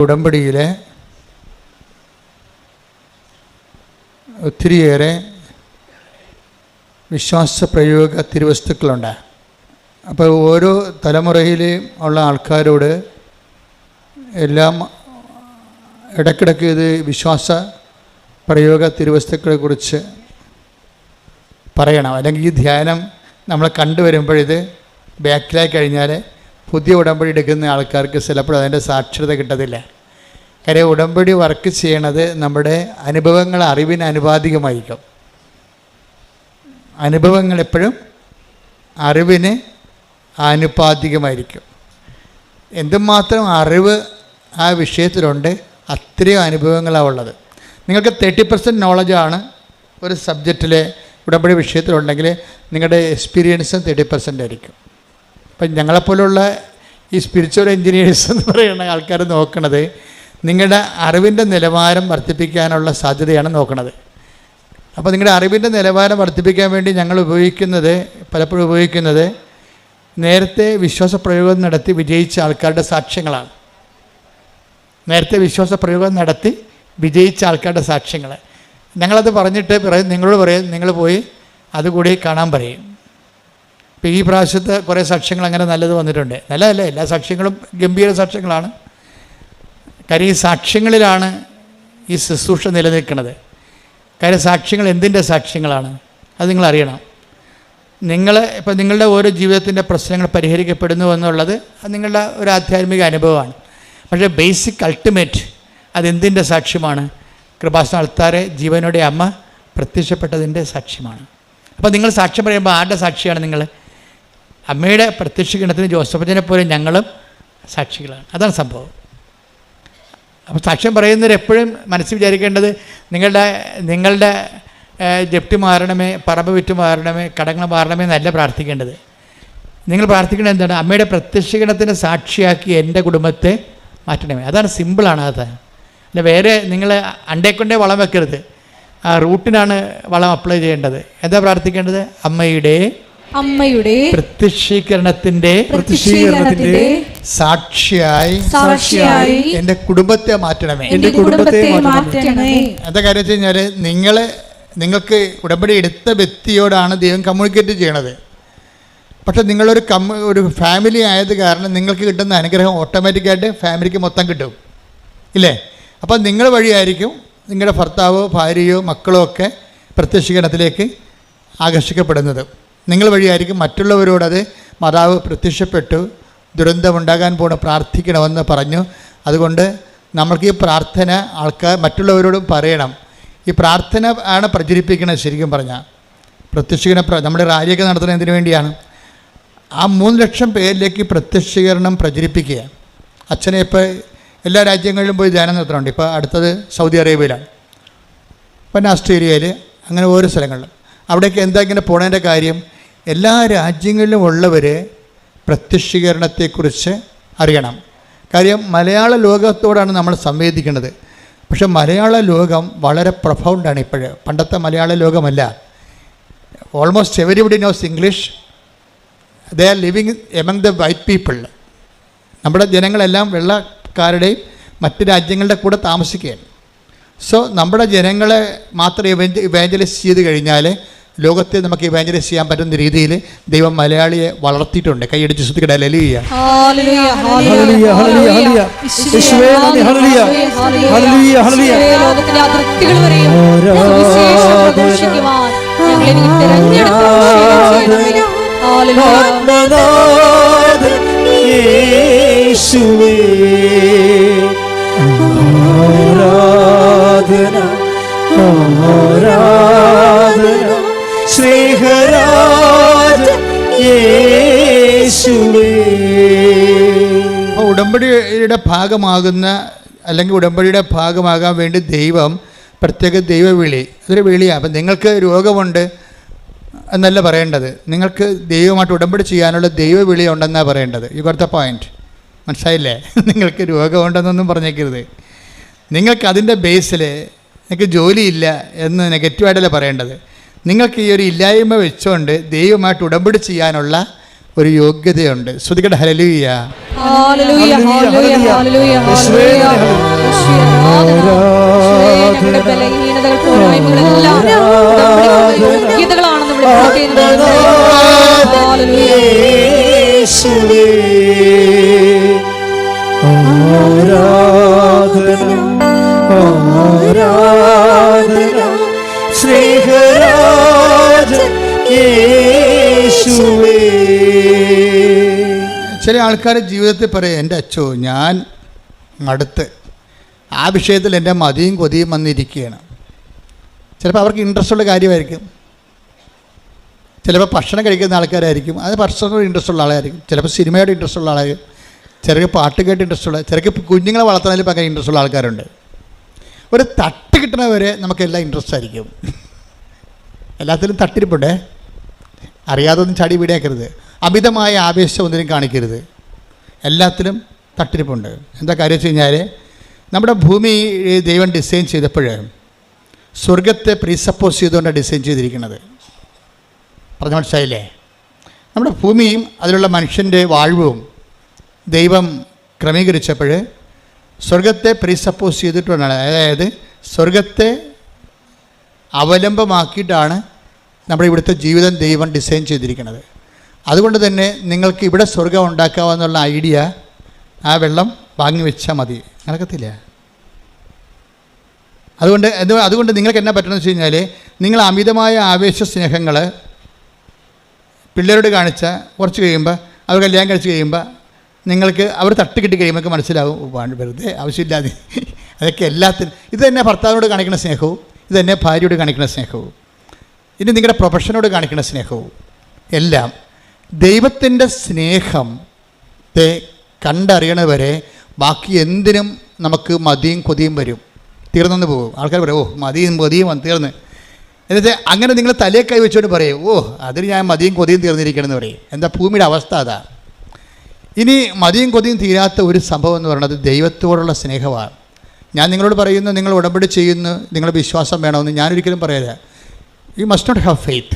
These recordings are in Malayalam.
ഉടമ്പടിയിലെ ഒത്തിരിയേറെ വിശ്വാസ പ്രയോഗ തിരുവസ്തുക്കളുണ്ട്. അപ്പോൾ ഓരോ തലമുറയിലെയും ഉള്ള ആൾക്കാരോട് എല്ലാം ഇടയ്ക്കിടയ്ക്ക് ഇത് വിശ്വാസ പ്രയോഗ തിരുവസ്തുക്കളെക്കുറിച്ച് പറയണം. അല്ലെങ്കിൽ ഈ ധ്യാനം നമ്മൾ കണ്ടുവരുമ്പോഴിത് ബാക്കിലായി കഴിഞ്ഞാൽ പുതിയ ഉടമ്പടി എടുക്കുന്ന ആൾക്കാർക്ക് ചിലപ്പോൾ അതിന്റെ സാക്ഷരത കിട്ടത്തില്ല. കാര്യം ഉടമ്പടി വർക്ക് ചെയ്യണത് നമ്മുടെ അനുഭവങ്ങൾ അറിവിന് അനുപാതികമായിരിക്കും അനുഭവങ്ങൾ എപ്പോഴും അറിവിന് ആനുപാതികമായിരിക്കും. എന്തുമാത്രം അറിവ് ആ വിഷയത്തിലുണ്ട് അത്രയും അനുഭവങ്ങളാണ് ഉള്ളത്. നിങ്ങൾക്ക് തേർട്ടി പെർസെന്റ് നോളജാണ് ഒരു സബ്ജക്റ്റിലെ ഉടമ്പടി വിഷയത്തിലുണ്ടെങ്കിൽ നിങ്ങളുടെ എക്സ്പീരിയൻസും തേർട്ടി പെർസെന്റ് ആയിരിക്കും. അപ്പം ഞങ്ങളെപ്പോലുള്ള ഈ സ്പിരിച്വൽ എൻജിനീയേഴ്സ് എന്ന് പറയുന്ന ആൾക്കാർ നോക്കണത് നിങ്ങളുടെ അറിവിന്റെ നിലവാരം വർദ്ധിപ്പിക്കാനുള്ള സാധ്യതയാണ് നോക്കുന്നത് അപ്പോൾ നിങ്ങളുടെ അറിവിന്റെ നിലവാരം വർദ്ധിപ്പിക്കാൻ വേണ്ടി ഞങ്ങൾ ഉപയോഗിക്കുന്നത് പലപ്പോഴും ഉപയോഗിക്കുന്നത് നേരത്തെ വിശ്വാസ പ്രയോഗം നടത്തി വിജയിച്ച ആൾക്കാരുടെ സാക്ഷ്യങ്ങളാണ്. നേരത്തെ വിശ്വാസ പ്രയോഗം നടത്തി വിജയിച്ച ആൾക്കാരുടെ സാക്ഷ്യങ്ങൾ ഞങ്ങളത് പറഞ്ഞിട്ട് പറയും നിങ്ങളോട് പറയും നിങ്ങൾ പോയി അതുകൂടി കാണാൻ പറയും. ഇപ്പോൾ ഈ പ്രാവശ്യത്തെ കുറേ സാക്ഷ്യങ്ങൾ അങ്ങനെ നല്ലത് വന്നിട്ടുണ്ട്. നല്ലതല്ല? എല്ലാ സാക്ഷ്യങ്ങളും ഗംഭീര സാക്ഷ്യങ്ങളാണ്. കാര്യം ഈ സാക്ഷ്യങ്ങളിലാണ് ഈ ശുശ്രൂഷ നിലനിൽക്കുന്നത്. കാര്യം സാക്ഷ്യങ്ങൾ എന്തിന്റെ സാക്ഷ്യങ്ങളാണ്? അത് നിങ്ങൾ അറിയണം. നിങ്ങൾ ഇപ്പം നിങ്ങളുടെ ഓരോ ജീവിതത്തിന്റെ പ്രശ്നങ്ങൾ പരിഹരിക്കപ്പെടുന്നു എന്നുള്ളത് അത് നിങ്ങളുടെ ഒരു ആധ്യാത്മിക അനുഭവമാണ്. പക്ഷേ ബേസിക് അൾട്ടിമേറ്റ് അതെന്തിന്റെ സാക്ഷ്യമാണ്? കൃപാസന അൾത്താരെ ജീവനോടെ അമ്മ പ്രത്യക്ഷപ്പെട്ടതിന്റെ സാക്ഷ്യമാണ്. അപ്പോൾ നിങ്ങൾ സാക്ഷ്യം പറയുമ്പോൾ ആരുടെ സാക്ഷിയാണ് നിങ്ങൾ? അമ്മയുടെ പ്രത്യക്ഷീകരണത്തിന് ജോസഫിനെ പോലെ ഞങ്ങളും സാക്ഷികളാണ്. അതാണ് സംഭവം. അപ്പോൾ സാക്ഷ്യം പറയുന്നവർ എപ്പോഴും മനസ്സിൽ വിചാരിക്കേണ്ടത് നിങ്ങളുടെ നിങ്ങളുടെ ജപ്തി മാറണമേ പറമ്പ് വിറ്റ് മാറണമേ കടങ്ങൾ മാറണമേ എന്നല്ല പ്രാർത്ഥിക്കേണ്ടത്. നിങ്ങൾ പ്രാർത്ഥിക്കേണ്ടത് എന്താണ്? അമ്മയുടെ പ്രത്യക്ഷീകരണത്തിന് സാക്ഷിയാക്കി എന്റെ കുടുംബത്തെ മാറ്റണമേ. അതാണ് സിമ്പിളാണ് അത്. അല്ല വേറെ നിങ്ങൾ അണ്ടേക്കൊണ്ടേ വളം വെക്കരുത്. ആ റൂട്ടിനാണ് വളം അപ്ലൈ ചെയ്യേണ്ടത്. എന്താ പ്രാർത്ഥിക്കേണ്ടത്? അമ്മയുടെ അമ്മയുടെ പ്രത്യക്ഷീകരണത്തിന്റെ പ്രത്യക്ഷീകരണത്തിന്റെ സാക്ഷിയായി സാക്ഷിയായി എന്റെ കുടുംബത്തെ മാറ്റണമേ. എന്റെ കുടുംബത്തെ മാറ്റണമേ. എന്താ കാര്യം വെച്ച് കഴിഞ്ഞാൽ നിങ്ങളെ നിങ്ങൾക്ക് ഉടമ്പടി എടുത്ത വ്യക്തിയോടാണ് ദൈവം കമ്മ്യൂണിക്കേറ്റ് ചെയ്യണത്. പക്ഷെ നിങ്ങളൊരു കമ്മ ഒരു ഫാമിലി ആയത് കാരണം നിങ്ങൾക്ക് കിട്ടുന്ന അനുഗ്രഹം ഓട്ടോമാറ്റിക്കായിട്ട് ഫാമിലിക്ക് മൊത്തം കിട്ടും. ഇല്ലേ? അപ്പോൾ നിങ്ങൾ വഴിയായിരിക്കും നിങ്ങളുടെ ഭർത്താവോ ഭാര്യയോ മക്കളോ ഒക്കെ പ്രത്യക്ഷീകരണത്തിലേക്ക് ആകർഷിക്കപ്പെടുന്നത്. നിങ്ങൾ വഴിയായിരിക്കും മറ്റുള്ളവരോടത് മാതാവ് പ്രത്യക്ഷപ്പെട്ടു ദുരന്തമുണ്ടാകാൻ പോണ പ്രാർത്ഥിക്കണമെന്ന് പറഞ്ഞു. അതുകൊണ്ട് നമ്മൾക്ക് ഈ പ്രാർത്ഥന ആൾക്കാർ മറ്റുള്ളവരോടും പറയണം. ഈ പ്രാർത്ഥന ആണ് പ്രചരിപ്പിക്കുന്നത് ശരിക്കും പറഞ്ഞാൽ പ്രത്യക്ഷീകരണ പ്ര- നമ്മുടെ റാലിയൊക്കെ നടത്തുന്നത് എന്തിനു വേണ്ടിയാണ്? ആ മൂന്ന് ലക്ഷം പേരിലേക്ക് പ്രത്യക്ഷീകരണം പ്രചരിപ്പിക്കുക. അച്ഛനെ ഇപ്പോൾ എല്ലാ രാജ്യങ്ങളിലും പോയി ധ്യാനം നടത്തുന്നുണ്ട് ഇപ്പോൾ അടുത്തത് സൗദി അറേബ്യയിലാണ്. പിന്നെ ഓസ്ട്രേലിയയിൽ അങ്ങനെ ഓരോ സ്ഥലങ്ങളിലും. അവിടേക്ക് എന്താ ഇങ്ങനെ പോണതിന്റെ കാര്യം? എല്ലാ രാജ്യങ്ങളിലും ഉള്ളവർ പ്രത്യക്ഷീകരണത്തെക്കുറിച്ച് അറിയണം. കാര്യം മലയാള ലോകത്തോടാണ് നമ്മൾ സംവേദിക്കുന്നത്. പക്ഷെ മലയാള ലോകം വളരെ പ്രൊഫൗണ്ടാണ് ഇപ്പോൾ പണ്ടത്തെ മലയാള ലോകമല്ല. Almost everybody knows English they are living among the white people നമ്മുടെ ജനങ്ങളെല്ലാം വെള്ളക്കാരുടെയും മറ്റ് രാജ്യങ്ങളുടെ കൂടെ താമസിക്കുകയാണ്. സോ നമ്മുടെ ജനങ്ങളെ മാത്രം ഇവഞ്ച ഇവാഞ്ചലൈസ് ചെയ്ത് കഴിഞ്ഞാൽ ലോകത്തെ നമുക്ക് ഇവാഞ്ചലൈസ് ചെയ്യാൻ പറ്റുന്ന രീതിയിൽ ദൈവം മലയാളിയെ വളർത്തിയിട്ടുണ്ട്. കൈയടിച്ച് ശ്രദ്ധിക്കട്ടെ ആരാധന ആരാധന. ഉടമ്പടിയുടെ ഭാഗമാകുന്ന അല്ലെങ്കിൽ ഉടമ്പടിയുടെ ഭാഗമാകാൻ വേണ്ടി ദൈവം പ്രത്യേക ദൈവവിളി. അതൊരു വിളിയാണ് അപ്പം നിങ്ങൾക്ക് രോഗമുണ്ട് എന്നല്ല പറയേണ്ടത്. നിങ്ങൾക്ക് ദൈവമായിട്ട് ഉടമ്പടി ചെയ്യാനുള്ള ദൈവവിളി ഉണ്ടെന്നാണ് പറയേണ്ടത്. യു ഗോട്ട് ദ പോയിന്റ് മനസ്സിലായില്ലേ? നിങ്ങൾക്ക് രോഗമുണ്ടെന്നൊന്നും പറഞ്ഞേക്കരുത്. നിങ്ങൾക്ക് അതിന്റെ ബേസിൽ നിങ്ങൾക്ക് ജോലിയില്ല എന്ന് നെഗറ്റീവായിട്ടല്ല പറയേണ്ടത്. നിങ്ങൾക്ക് ഈ ഒരു ഇല്ലായ്മ വെച്ചുകൊണ്ട് ദൈവമായിട്ട് ഉടമ്പടി ചെയ്യാനുള്ള ഒരു യോഗ്യതയുണ്ട്. ശ്രുതികട ഹലലൂയ ഹല്ലേലൂയ, ഹല്ലേലൂയ, ഹല്ലേലൂയ, യേശുവേ, ഹല്ലേലൂയ. യേശുവേ, ആരാധന. യേശുവേ, ഞങ്ങളുടെ ചില ആൾക്കാർ ജീവിതത്തിൽ പറയും എന്റെ അച്ഛോ ഞാൻ അടുത്ത് ആ വിഷയത്തിൽ എന്റെ മതിയും കൊതിയും വന്നിരിക്കുകയാണ്. ചിലപ്പോൾ അവർക്ക് ഇൻട്രസ്റ്റ് ഉള്ള കാര്യമായിരിക്കും. ചിലപ്പോൾ ഭക്ഷണം കഴിക്കുന്ന ആൾക്കാരായിരിക്കും. അത് ഭക്ഷണത്തോട് ഇൻട്രസ്റ്റ് ഉള്ള ആളായിരിക്കും. ചിലപ്പോൾ സിനിമയോട് ഇൻട്രസ്റ്റ് ഉള്ള ആളായിരിക്കും. ചിലർക്ക് പാട്ട് കേട്ട് ഇൻട്രസ്റ്റ് ഉള്ള ചിലർക്ക് കുഞ്ഞുങ്ങളെ വളർത്തുന്നതിൽ ഭയങ്കര ഇൻട്രസ്റ്റ് ഉള്ള ആൾക്കാരുണ്ട്. ഒരു തട്ട് കിട്ടണവരെ നമുക്കെല്ലാം ഇൻട്രസ്റ്റ് ആയിരിക്കും. എല്ലാത്തിലും തട്ടിരിപ്പുണ്ടേ? അറിയാതൊന്നും ചാടി വീടേക്കരുത് അമിതമായ ആവേശം ഒന്നിനും കാണിക്കരുത്. എല്ലാത്തിലും തട്ടിരിപ്പുണ്ട്. എന്താ കാര്യം വെച്ച് കഴിഞ്ഞാൽ നമ്മുടെ ഭൂമി ദൈവം ഡിസൈൻ ചെയ്തപ്പോൾ സ്വർഗത്തെ പ്രീസപ്പോസ് ചെയ്തുകൊണ്ടാണ് ഡിസൈൻ ചെയ്തിരിക്കുന്നത്. പറഞ്ഞ മനസ്സിലായില്ലേ? നമ്മുടെ ഭൂമിയും അതിലുള്ള മനുഷ്യന്റെ വാഴ്വും ദൈവം ക്രമീകരിച്ചപ്പോൾ സ്വർഗത്തെ പ്രീസപ്പോസ് ചെയ്തിട്ടുണ്ടാണ് അതായത് സ്വർഗത്തെ അവലംബമാക്കിയിട്ടാണ് നമ്മുടെ ഇവിടുത്തെ ജീവിതം ദൈവം ഡിസൈൻ ചെയ്തിരിക്കുന്നത്. അതുകൊണ്ട് തന്നെ നിങ്ങൾക്ക് ഇവിടെ സ്വർഗം ഉണ്ടാക്കാമെന്നുള്ള ഐഡിയ ആ വെള്ളം വാങ്ങി വെച്ചാൽ മതി. നടക്കത്തില്ല. അതുകൊണ്ട് അതുകൊണ്ട് നിങ്ങൾക്ക് എന്നാ പറ്റണമെന്ന് വെച്ച് കഴിഞ്ഞാൽ നിങ്ങൾ അമിതമായ ആവേശ സ്നേഹങ്ങൾ പിള്ളേരോട് കാണിച്ച കുറച്ച് കഴിയുമ്പോൾ അവർ കല്യാണം കഴിച്ച് കഴിയുമ്പോൾ നിങ്ങൾക്ക് അവർ തട്ട് കിട്ടി കഴിയുമ്പോൾ മനസ്സിലാവും വെറുതെ ആവശ്യമില്ലാതെ. അതൊക്കെ എല്ലാത്തിനും ഇത് തന്നെ ഭർത്താവിനോട് കാണിക്കുന്ന സ്നേഹവും ഇത് തന്നെ ഭാര്യയോട് കാണിക്കുന്ന സ്നേഹവും. ഇനി നിങ്ങളുടെ പ്രൊഫഷനോട് കാണിക്കുന്ന സ്നേഹവും. എല്ലാം ദൈവത്തിന്റെ സ്നേഹത്തെ കണ്ടറിയണവരെ ബാക്കി എന്തിനും നമുക്ക് മതിയും കൊതിയും വരും. തീർന്നു പോകും ആൾക്കാർ പറയും ഓ മതിയും കൊതിയും വന്ന് തീർന്ന്. എന്നിട്ട് അങ്ങനെ നിങ്ങൾ തലയെ കൈ വെച്ചുകൊണ്ട് പറയും ഓ അതിന് ഞാൻ മതിയും കൊതിയും തീർന്നിരിക്കണമെന്ന് പറയും. എന്താ ഭൂമിയുടെ അവസ്ഥ അതാ. ഇനി മതിയും കൊതിയും തീരാത്ത ഒരു സംഭവം എന്ന് പറയുന്നത് ദൈവത്തോടുള്ള സ്നേഹമാണ്. ഞാൻ നിങ്ങളോട് പറയുന്നു നിങ്ങൾ ഉടമ്പടി ചെയ്യുന്നു നിങ്ങളുടെ വിശ്വാസം വേണമെന്ന് ഞാനൊരിക്കലും പറയില്ല. You must not have faith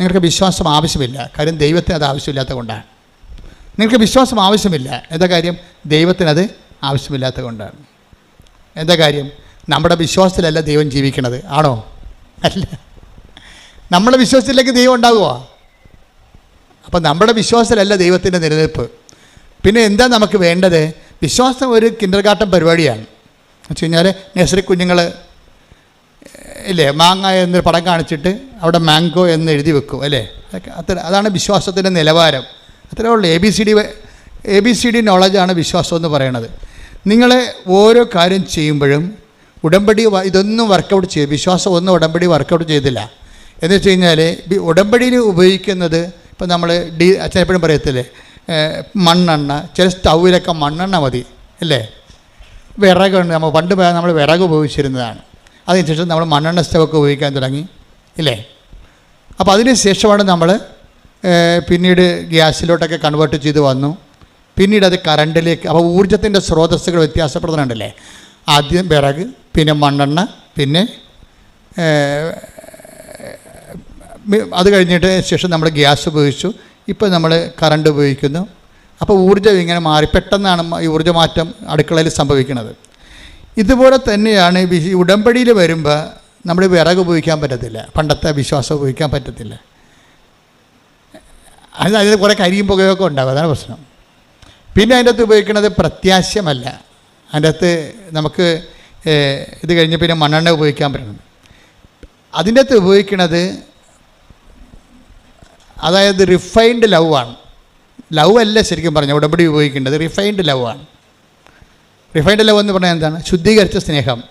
നിങ്ങൾക്ക് വിശ്വാസം ആവശ്യമില്ല. കാര്യം ദൈവത്തിന് അത് ആവശ്യമില്ലാത്ത കൊണ്ടാണ്. നിങ്ങൾക്ക് വിശ്വാസം ആവശ്യമില്ല. എന്താ കാര്യം? ദൈവത്തിനത് ആവശ്യമില്ലാത്ത കൊണ്ടാണ്. എന്താ കാര്യം? നമ്മുടെ വിശ്വാസത്തിലല്ല ദൈവം ജീവിക്കണത്. ആണോ? അല്ല. നമ്മുടെ വിശ്വാസത്തിലേക്ക് ദൈവം ഉണ്ടാകുമോ അപ്പം നമ്മുടെ വിശ്വാസത്തിലല്ല ദൈവത്തിന്റെ നിലനിൽപ്പ്. പിന്നെ എന്താ നമുക്ക് വേണ്ടത്? വിശ്വാസം ഒരു കിൻഡർ ഗാർട്ടൻ പരിപാടിയാണ് വെച്ച് കഴിഞ്ഞാൽ നഴ്സറി കുഞ്ഞുങ്ങൾ ഇല്ലേ? മാങ്ങ എന്നൊരു പടം കാണിച്ചിട്ട് അവിടെ മാംഗോ എന്ന് എഴുതി വെക്കും അല്ലേ? അത്ര അതാണ് വിശ്വാസത്തിന്റെ നിലവാരം. അത്രേ ഉള്ളൂ. A B C D A B C D നോളജാണ് വിശ്വാസം എന്ന് പറയണത്. നിങ്ങൾ ഓരോ കാര്യം ചെയ്യുമ്പോഴും ഉടമ്പടി ഇതൊന്നും വർക്കൗട്ട് ചെയ്യും വിശ്വാസം ഒന്നും ഉടമ്പടി വർക്കൗട്ട് ചെയ്തില്ല. എന്ന് വെച്ച് കഴിഞ്ഞാൽ ഉടമ്പടിയിൽ ഉപയോഗിക്കുന്നത് ഇപ്പം നമ്മൾ ഡി അച്ഛൻ എപ്പോഴും പറയത്തില്ലേ മണ്ണെണ്ണ ചില സ്റ്റൗവിലൊക്കെ മണ്ണെണ്ണ മതി അല്ലേ? വിറകുണ്ട് നമ്മൾ പണ്ട് നമ്മൾ വിറക് ഉപയോഗിച്ചിരുന്നതാണ്. അതിനുശേഷം നമ്മൾ മണ്ണെണ്ണ സ്റ്റവൊക്കെ ഉപയോഗിക്കാൻ തുടങ്ങി ഇല്ലേ? അപ്പോൾ അതിന് ശേഷമാണ് നമ്മൾ പിന്നീട് ഗ്യാസിലോട്ടൊക്കെ കൺവേർട്ട് ചെയ്ത് വന്നു. പിന്നീട് അത് കറണ്ടിലേക്ക് അപ്പോൾ ഊർജത്തിന്റെ സ്രോതസ്സുകൾ വ്യത്യാസപ്പെടുന്നുണ്ടല്ലേ? ആദ്യം വിറക് പിന്നെ മണ്ണെണ്ണ പിന്നെ അത് കഴിഞ്ഞിട്ട് ശേഷം നമ്മൾ ഗ്യാസ് ഉപയോഗിച്ചു. ഇപ്പോൾ നമ്മൾ കറണ്ട് ഉപയോഗിക്കുന്നു. അപ്പോൾ ഊർജം ഇങ്ങനെ മാറി പെട്ടെന്നാണ് ഈ ഊർജമാറ്റം അടുക്കളയിൽ സംഭവിക്കുന്നത്. ഇതുപോലെ തന്നെയാണ് ഉടമ്പടിയിൽ വരുമ്പോൾ നമ്മൾ വിറക് ഉപയോഗിക്കാൻ പറ്റത്തില്ല. പണ്ടത്തെ വിശ്വാസം ഉപയോഗിക്കാൻ പറ്റത്തില്ല. അത് അതിൽ കുറേ കരിയും പുകയൊക്കെ ഉണ്ടാകും അതാണ് പ്രശ്നം. പിന്നെ അതിന്റെ അകത്ത് ഉപയോഗിക്കുന്നത് പ്രത്യാശമല്ല. അതിന്റെ അകത്ത് നമുക്ക് ഇത് കഴിഞ്ഞ് പിന്നെ മണ്ണെണ്ണ ഉപയോഗിക്കാൻ പറ്റണം. അതിന്റെ അകത്ത് ഉപയോഗിക്കുന്നത് അതായത് റിഫൈൻഡ് ലവ് ആണ്. ലവ് അല്ല ശരിക്കും പറഞ്ഞാൽ ഉടമ്പടി ഉപയോഗിക്കേണ്ടത് റിഫൈൻഡ് ലവ് ആണ്. റിഫൈൻഡ് ലവ് എന്ന് പറഞ്ഞാൽ എന്താണ്? ശുദ്ധീകരിച്ച സ്നേഹം.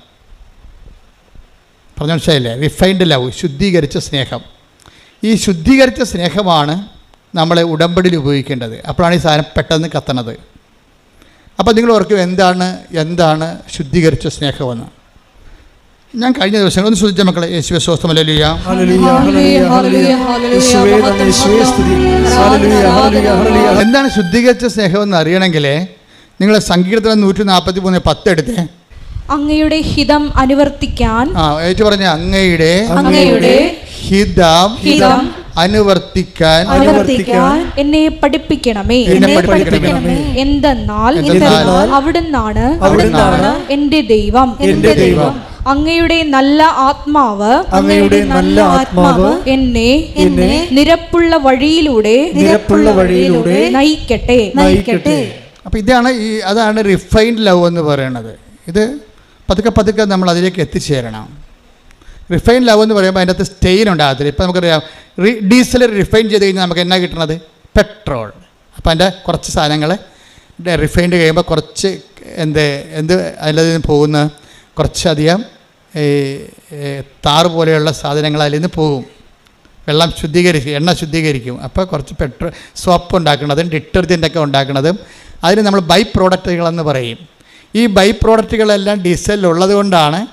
പറഞ്ഞ മനസ്സിലായില്ലേ? റിഫൈൻഡ് ലവ് ശുദ്ധീകരിച്ച സ്നേഹം. ഈ ശുദ്ധീകരിച്ച സ്നേഹമാണ് നമ്മളെ ഉടമ്പടിയിൽ ഉപയോഗിക്കേണ്ടത്. അപ്പോഴാണ് ഈ സാധനം പെട്ടെന്ന് കത്തണത്. അപ്പോൾ നിങ്ങൾ ഓർക്കും എന്താണ് എന്താണ് ശുദ്ധീകരിച്ച സ്നേഹമെന്ന്. ഞാൻ കഴിഞ്ഞ ദിവസങ്ങൾ ഒന്ന് ശ്രദ്ധിച്ച മക്കളെ. യേശുവെ സ്വസ്ഥമല്ലിയ ഹല്ലേലൂയ. ഹല്ലേലൂയ ഹല്ലേലൂയ യേശുവേ നന്ദി. ഹല്ലേലൂയ ഹല്ലേലൂയ ഹല്ലേലൂയ. എന്താണ് ശുദ്ധീകരിച്ച സ്നേഹം എന്ന് അറിയണമെങ്കിൽ നിങ്ങൾ സങ്കീർത്തനം നൂറ്റി നാൽപ്പത്തി മൂന്ന് പത്ത് എടുത്തേ അങ്ങയുടെ ഹിതം അനുവർത്തിക്കാൻ ആ ഏറ്റു പറഞ്ഞ അങ്ങയുടെ അങ്ങയുടെ ഹിതം ഹിതം അനുവർത്തിക്കാൻ അനുവർത്തിക്കാൻ എന്നെ പഠിപ്പിക്കണമേ. എന്നെ പഠിപ്പിക്കണമേ. എന്തെന്നാൽ അവിടുന്നാണ് അവിടുന്നാണ് എന്റെ ദൈവം. എന്റെ ദൈവം. അങ്ങയുടെ നല്ല ആത്മാവ് അങ്ങയുടെ നല്ല ആത്മാവ് എന്നെ എന്നെ നിരപ്പുള്ള വഴിയിലൂടെ നിരപ്പുള്ള വഴിയിലൂടെ നയിക്കട്ടെ. നയിക്കട്ടെ. അപ്പോൾ ഇതാണ് ഈ അതാണ് റിഫൈൻഡ് ലവ് എന്ന് പറയുന്നത്. ഇത് പതുക്കെ പതുക്കെ നമ്മൾ അതിലേക്ക് എത്തിച്ചേരണം. റിഫൈൻ ലവ് എന്ന് പറയുമ്പോൾ അതിന്റെ അകത്ത് സ്റ്റെയിൻ ഉണ്ടാകത്തില്ല ഇപ്പോൾ നമുക്കറിയാം റീ ഡീസൽ റിഫൈൻ ചെയ്ത് കഴിഞ്ഞാൽ നമുക്ക് എന്നാ കിട്ടണത്? പെട്രോൾ അപ്പോൾ അതിന്റെ കുറച്ച് സാധനങ്ങൾ റിഫൈൻഡ് കഴിയുമ്പോൾ കുറച്ച് എന്ത് എന്ത് അതിൽ നിന്ന് പോകുന്ന കുറച്ചധികം ഈ താറ് പോലെയുള്ള സാധനങ്ങൾ അതിൽ നിന്ന് പോകും. വെള്ളം ശുദ്ധീകരിക്കും എണ്ണ ശുദ്ധീകരിക്കും. അപ്പോൾ കുറച്ച് പെട്രോൾ സോപ്പ് ഉണ്ടാക്കുന്നതും ഡിറ്റർജന്റ് ഒക്കെ ഉണ്ടാക്കുന്നതും അതിന് നമ്മൾ ബൈ പ്രോഡക്റ്റുകളെന്ന് പറയും. ഈ ബൈ പ്രോഡക്റ്റുകളെല്ലാം ഡീസലിലുള്ളത് കൊണ്ടാണ്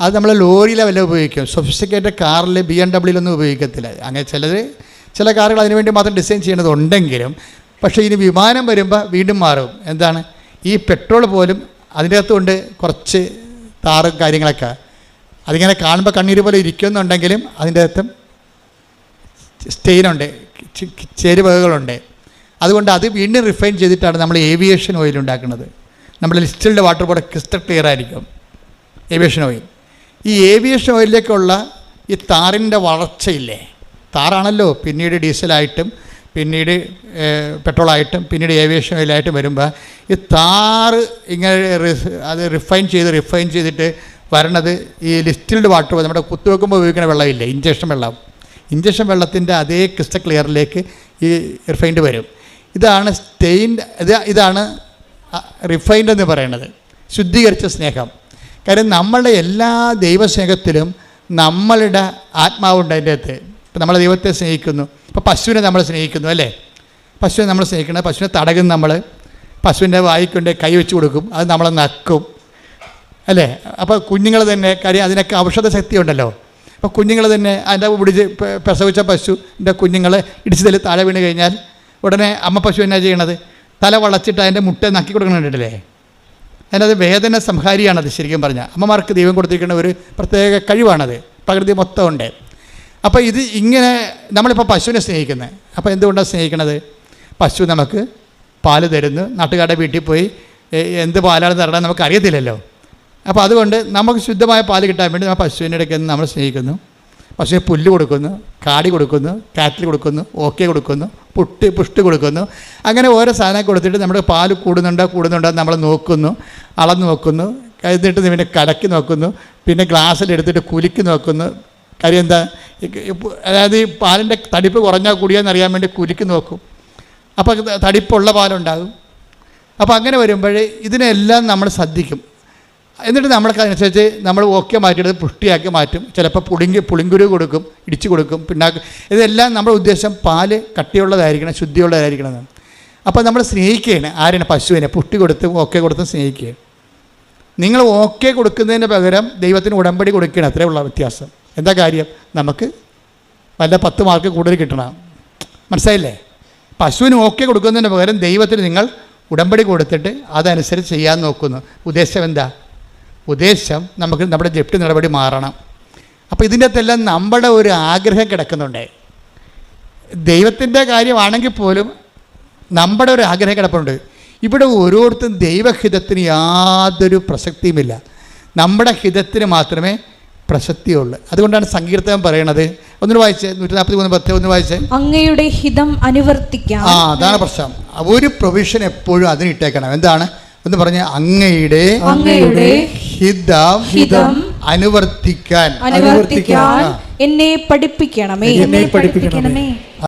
അത് നമ്മൾ ലോറിയിലെ വല്ല ഉപയോഗിക്കും. സൊഫിസ്റ്റിക്കേറ്റഡ് കാറിൽ ബി എം ഡബ്ല്യൂലൊന്നും ഉപയോഗിക്കത്തില്ല. അങ്ങനെ ചിലർ ചില കാറുകൾ അതിനുവേണ്ടി മാത്രം ഡിസൈൻ ചെയ്യുന്നതുണ്ടെങ്കിലും പക്ഷേ ഇനി വിമാനം വരുമ്പോൾ വീണ്ടും മാറും. എന്താണ്? ഈ പെട്രോൾ പോലും അതിന്റെ അകത്തുകൊണ്ട് കുറച്ച് താറും കാര്യങ്ങളൊക്കെ. അതിങ്ങനെ കാണുമ്പോൾ കണ്ണീര് പോലെ ഇരിക്കുന്നുണ്ടെങ്കിലും അതിന്റെ അകത്തും സ്റ്റെയിനുണ്ട് ചേരുവകകളുണ്ട്. അതുകൊണ്ട് അത് വീണ്ടും റിഫൈൻ ചെയ്തിട്ടാണ് നമ്മൾ ഏവിയേഷൻ ഓയിൽ ഉണ്ടാക്കുന്നത്. നമ്മുടെ ലിസ്റ്റിലെ വാട്ടർ പോലെ ക്രിസ്റ്റൽ ക്ലിയർ ആയിരിക്കും ഏവിയേഷൻ ഓയിൽ. ഈ ഏവിയേഷൻ ഓയിലിലേക്കുള്ള ഈ താറിന്റെ വളർച്ചയില്ലേ താറാണല്ലോ പിന്നീട് ഡീസലായിട്ടും പിന്നീട് പെട്രോളായിട്ടും പിന്നീട് ഏവിയേഷൻ ഓയിലായിട്ടും വരുമ്പോൾ ഈ താറ് ഇങ്ങനെ അത് റിഫൈൻ ചെയ്ത് റിഫൈൻ ചെയ്തിട്ട് വരണത് ഈ ലിസ്റ്റിൽഡ് വാട്ടർ നമ്മുടെ കുത്തുവെക്കുമ്പോൾ ഉപയോഗിക്കുന്ന വെള്ളമില്ലേ ഇഞ്ചക്ഷൻ വെള്ളം. ഇഞ്ചക്ഷൻ വെള്ളത്തിന്റെ അതേ ക്രിസ്റ്റൽ ക്ലിയറിലേക്ക് ഈ റിഫൈൻഡ് വരും. ഇതാണ് സ്റ്റെയിൻഡ് ഇത് ഇതാണ് റിഫൈൻഡ് എന്ന് പറയുന്നത്. ശുദ്ധീകരിച്ച സ്നേഹം. കാര്യം നമ്മളുടെ എല്ലാ ദൈവസ്നേഹത്തിലും നമ്മളുടെ ആത്മാവുണ്ട് അതിന്റെ അകത്ത്. ഇപ്പം നമ്മൾ ദൈവത്തെ സ്നേഹിക്കുന്നു. ഇപ്പോൾ പശുവിനെ നമ്മൾ സ്നേഹിക്കുന്നു അല്ലേ? പശുവിനെ നമ്മൾ സ്നേഹിക്കുന്നത് പശുവിനെ തടകും നമ്മൾ. പശുവിന്റെ വായിക്കൊണ്ട് കൈ വെച്ച് കൊടുക്കും. അത് നമ്മളെ നക്കും. അല്ലേ? അപ്പോൾ കുഞ്ഞുങ്ങൾ തന്നെ കാര്യം അതിനൊക്കെ ഔഷധ ശക്തി ഉണ്ടല്ലോ. അപ്പോൾ കുഞ്ഞുങ്ങൾ തന്നെ അതിന്റെ പിടിച്ച് പ്രസവിച്ച പശുവിന്റെ കുഞ്ഞുങ്ങളെ ഇടിച്ചു തല്ലി താഴെ വീണ് കഴിഞ്ഞാൽ ഉടനെ അമ്മ പശു എന്നാ ചെയ്യണത്? തല വളച്ചിട്ട് അതിന്റെ മുട്ട നക്കി കൊടുക്കണുണ്ടല്ലേ അതിനത് വേദന സംഹാരിയാണത് ശരിക്കും പറഞ്ഞാൽ അമ്മമാർക്ക് ദൈവം കൊടുത്തിരിക്കുന്ന ഒരു പ്രത്യേക കഴിവാണത്. പ്രകൃതി മൊത്തം ഉണ്ട്. അപ്പോൾ ഇത് ഇങ്ങനെ നമ്മളിപ്പോൾ പശുവിനെ സ്നേഹിക്കുന്നത് അപ്പോൾ എന്തുകൊണ്ടാണ് സ്നേഹിക്കണത്? പശു നമുക്ക് പാൽ തരുന്നു. നാട്ടുകാരുടെ വീട്ടിൽ പോയി എന്ത് പാലാണ് തരണം നമുക്ക് അറിയത്തില്ലല്ലോ. അപ്പോൾ അതുകൊണ്ട് നമുക്ക് ശുദ്ധമായ പാൽ കിട്ടാൻ വേണ്ടി നമ്മൾ പശുവിന്റെ ഇടയ്ക്ക് നമ്മൾ സ്നേഹിക്കുന്നു. പശുവിന് പുല്ല് കൊടുക്കുന്നു കാടി കൊടുക്കുന്നു കാറ്റിൽ കൊടുക്കുന്നു ഓക്കെ കൊടുക്കുന്നു പുട്ടി പുഷ്ടി കൊടുക്കുന്നു. അങ്ങനെ ഓരോ സാധനം കൊടുത്തിട്ട് നമ്മുടെ പാൽ കൂടുന്നുണ്ടോ കൂടുന്നുണ്ടോ നമ്മൾ നോക്കുന്നു അളന്ന് നോക്കുന്നു കഴിഞ്ഞിട്ട് പിന്നെ കടക്കി നോക്കുന്നു പിന്നെ ഗ്ലാസ്സിൽ എടുത്തിട്ട് കുലുക്കി നോക്കുന്നു. കാര്യം എന്താ? അതായത് ഈ പാലിന്റെ തടിപ്പ് കുറഞ്ഞാൽ കൂടിയാന്ന് അറിയാൻ വേണ്ടി കുലുക്കി നോക്കും. അപ്പോൾ തടിപ്പുള്ള പാലുണ്ടാകും. അപ്പോൾ അങ്ങനെ വരുമ്പോൾ ഇതിനെല്ലാം നമ്മൾ ശ്രദ്ധിക്കും. എന്നിട്ട് നമ്മൾക്ക് അതനുസരിച്ച് നമ്മൾ ഓക്കെ മാറ്റിയെടുത്ത് പുഷ്ടിയാക്കി മാറ്റും. ചിലപ്പോൾ പുളിങ്കി പുളിങ്കുരു കൊടുക്കും ഇടിച്ചു കൊടുക്കും പിണ്ണാക്ക്. ഇതെല്ലാം നമ്മുടെ ഉദ്ദേശം പാൽ കട്ടിയുള്ളതായിരിക്കണം ശുദ്ധിയുള്ളതായിരിക്കണം അപ്പോൾ നമ്മൾ സ്നേഹിക്കുകയാണ്. ആരാണ് പശുവിനെ. പുഷ്ടി കൊടുത്ത് ഓക്കെ കൊടുത്ത് സ്നേഹിക്കുകയാണ്. നിങ്ങൾ ഓക്കെ കൊടുക്കുന്നതിന് പകരം ദൈവത്തിന് ഉടമ്പടി കൊടുക്കുകയാണ്. അത്രേ ഉള്ള വ്യത്യാസം. എന്താ കാര്യം? നമുക്ക് വല്ല പത്ത് മാർക്ക് കൂടുതൽ കിട്ടണം. മനസ്സിലായില്ലേ? പശുവിന് ഓക്കെ കൊടുക്കുന്നതിന് പകരം ദൈവത്തിന് നിങ്ങൾ ഉടമ്പടി കൊടുത്തിട്ട് അതനുസരിച്ച് ചെയ്യാൻ നോക്കുന്നു. ഉദ്ദേശം എന്താ? ഉദ്ദേശം നമുക്ക് നമ്മുടെ ജപ്തി നടപടി മാറണം. അപ്പോൾ ഇതിന്റെ അകത്തെല്ലാം നമ്മുടെ ഒരു ആഗ്രഹം കിടക്കുന്നുണ്ട്. ദൈവത്തിന്റെ കാര്യമാണെങ്കിൽ പോലും നമ്മുടെ ഒരു ആഗ്രഹം കിടപ്പുണ്ട്. ഇവിടെ ഓരോരുത്തരും ദൈവഹിതത്തിന് യാതൊരു പ്രസക്തിയുമില്ല. നമ്മുടെ ഹിതത്തിന് മാത്രമേ പ്രസക്തിയുള്ളൂ. അതുകൊണ്ടാണ് സങ്കീർത്തനം പറയണത്. ഒന്ന് വായിച്ചേ നൂറ്റി നാൽപ്പത്തി മൂന്ന് പത്ത് ഒന്ന് വായിച്ചേ. അങ്ങയുടെ ഹിതം അനുവർത്തിക്കാം. ആ അതാണ് പ്രശ്നം. ഒരു പ്രൊവിഷൻ എപ്പോഴും അതിനിട്ടേക്കണം എന്താണ്? എന്ന് പറഞ്ഞ അങ്ങയുടെ അങ്ങയുടെ ഹിതം ഹിതം അനുവർത്തിക്കാൻ. അനുവർത്തിക്കാൻ. എന്നെ പഠിപ്പിക്കണമേ. എന്നെ പഠിപ്പിക്കണമേ.